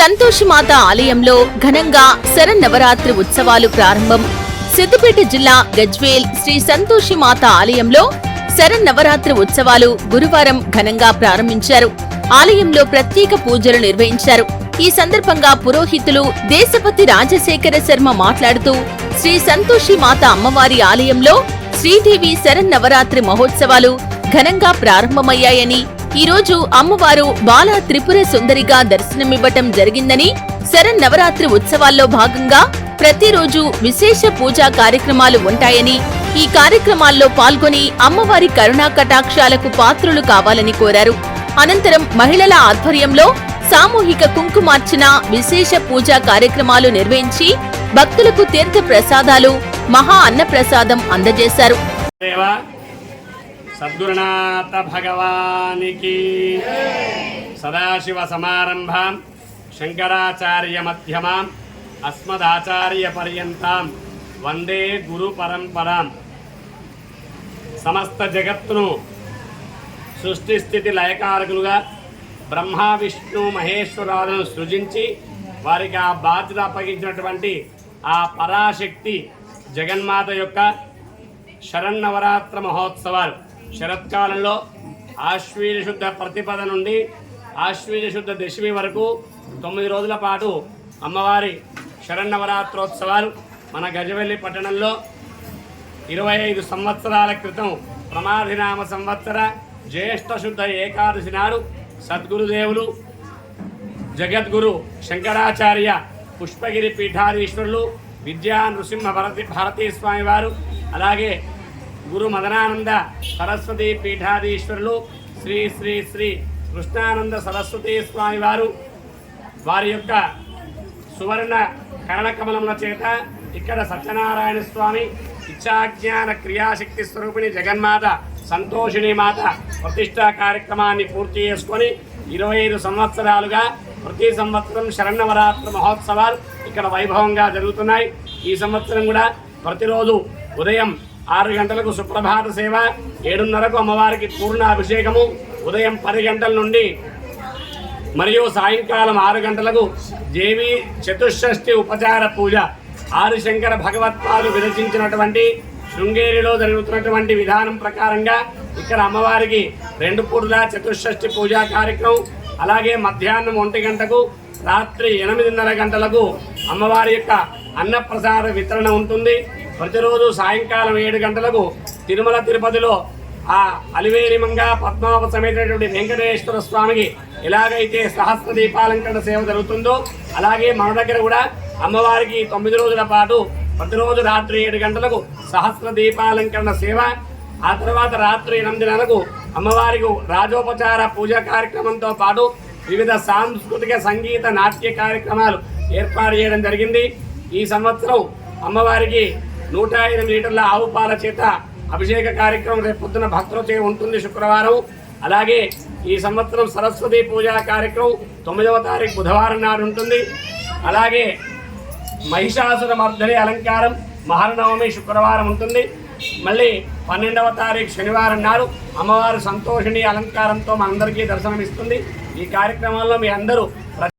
సంతోషి మాత ఆలయంలో ఘనంగా శరన్నవరాత్రి ఉత్సవాలు ప్రారంభం. సిద్దిపేట జిల్లా గజ్వేల్ శ్రీ సంతోషి మాత ఆలయంలో శరన్నవరాత్రి ఉత్సవాలు గురువారం ఘనంగా ప్రారంభించారు. ఆలయంలో ప్రత్యేక పూజలు నిర్వహించారు. ఈ సందర్భంగా పురోహితులు దేశపతి రాజశేఖర శర్మ మాట్లాడుతూ శ్రీ సంతోషి మాత అమ్మవారి ఆలయంలో శ్రీదేవి శరన్నవరాత్రి మహోత్సవాలు ఘనంగా ప్రారంభమయ్యాయని ఈ రోజు అమ్మవారు బాల త్రిపుర సుందరిగా దర్శనమివ్వటం జరిగిందని శరన్నవరాత్రి ఉత్సవాల్లో భాగంగా ప్రతిరోజు విశేష పూజా కార్యక్రమాలు ఉంటాయని ఈ కార్యక్రమాల్లో పాల్గొని అమ్మవారి కరుణా కటాక్షాలకు పాత్రులు కావాలని కోరారు. అనంతరం మహిళల ఆధ్వర్యంలో సామూహిక కుంకుమార్చన విశేష పూజా కార్యక్రమాలు నిర్వహించి భక్తులకు తీర్థ ప్రసాదాలు మహా అన్నప్రసాదం అందజేశారు. సద్గురునాథ భగవానికి. సదాశివ సమారంభాం శంకరాచార్య మధ్యమాం అస్మదాచార్య పర్యంతం వందే గురు పరంపరాం. సమస్త జగత్తును సృష్టి స్థితి లయకారకులుగా బ్రహ్మ విష్ణు మహేశ్వరాలను సృజించి వారికి ఆ బాధ్యత అప్పగించినటువంటి ఆ పరాశక్తి జగన్మాత యొక్క శరన్నవరాత్ర మహోత్సవాలు. శరత్కాలంలో ఆశ్వీజ శుద్ధ ప్రతిపద నుండి ఆశ్వీజ శుద్ధ దశమి వరకు తొమ్మిది రోజుల పాటు అమ్మవారి శరన్నవరాత్రోత్సవాలు మన గజవెల్లి పట్టణంలో ఇరవై ఐదు సంవత్సరాల క్రితం ప్రమాధినామ సంవత్సర జ్యేష్ఠ శుద్ధ ఏకాదశి నాడు సద్గురుదేవులు జగద్గురు శంకరాచార్య పుష్పగిరి పీఠాధీశ్వరులు విద్యా నృసింహ భరతి భారతీ స్వామి వారు అలాగే గురు మదనానంద సరస్వతి పీఠాధీశ్వరులు శ్రీ శ్రీ శ్రీ కృష్ణానంద సరస్వతి స్వామి వారు. వారి యొక్క సువర్ణ కరణకమలముల చేత ఇక్కడ సత్యనారాయణ స్వామి ఇచ్చాజ్ఞాన క్రియాశక్తి స్వరూపిణి జగన్మాత సంతోషిణి మాత ప్రతిష్టా కార్యక్రమాన్ని పూర్తి చేసుకొని ఇరవై ఐదు సంవత్సరాలుగా ప్రతి సంవత్సరం శరణవరాత్రి మహోత్సవాలు ఇక్కడ వైభవంగా జరుగుతున్నాయి. ఈ సంవత్సరం కూడా ప్రతిరోజు ఉదయం ఆరు గంటలకు సుప్రభాత సేవ ఏడున్నరకు అమ్మవారికి పూర్ణ అభిషేకము ఉదయం పది గంటల నుండి మరియు సాయంకాలం ఆరు గంటలకు దేవి చతుషష్ఠి ఉపచార పూజ. ఆదిశంకర భగవత్పాలు విరచించినటువంటి శృంగేరిలో జరుగుతున్నటువంటి విధానం ప్రకారంగా ఇక్కడ అమ్మవారికి రెండు పూర్ల చతుషష్ఠి పూజా కార్యక్రమం అలాగే మధ్యాహ్నం ఒంటి గంటకు రాత్రి ఎనిమిదిన్నర గంటలకు అమ్మవారి యొక్క అన్నప్రసాద వితరణ ఉంటుంది. ప్రతిరోజు సాయంకాలం ఏడు గంటలకు తిరుమల తిరుపతిలో ఆ అలివేలిమంగా పద్మావ సమేతమైనటువంటి వెంకటేశ్వర స్వామికి ఎలాగైతే సహస్ర దీపాలంకరణ సేవ జరుగుతుందో అలాగే మన దగ్గర కూడా అమ్మవారికి తొమ్మిది రోజుల పాటు ప్రతిరోజు రాత్రి ఏడు గంటలకు సహస్ర దీపాలంకరణ సేవ ఆ తర్వాత రాత్రి ఎనిమిదిన్నరకు అమ్మవారికి రాజోపచార పూజ కార్యక్రమంతో పాటు వివిధ సాంస్కృతిక సంగీత నాట్య కార్యక్రమాలు ఏర్పాటు చేయడం జరిగింది. ఈ సంవత్సరం అమ్మవారికి నూట ఎనిమిది లీటర్ల ఆవు పాల చేత అభిషేక కార్యక్రమం రేపు పొద్దున భక్తులచే ఉంటుంది శుక్రవారం. అలాగే ఈ సంవత్సరం సరస్వతి పూజా కార్యక్రమం తొమ్మిదవ తారీఖు బుధవారం నాడు ఉంటుంది. అలాగే మహిషాసుర మర్ధని అలంకారం మహర్నవమి శుక్రవారం ఉంటుంది. మళ్ళీ పన్నెండవ తారీఖు శనివారం నాడు అమ్మవారు సంతోషిణి అలంకారంతో మనందరికీ దర్శనమిస్తుంది. ఈ కార్యక్రమంలో మీ అందరూ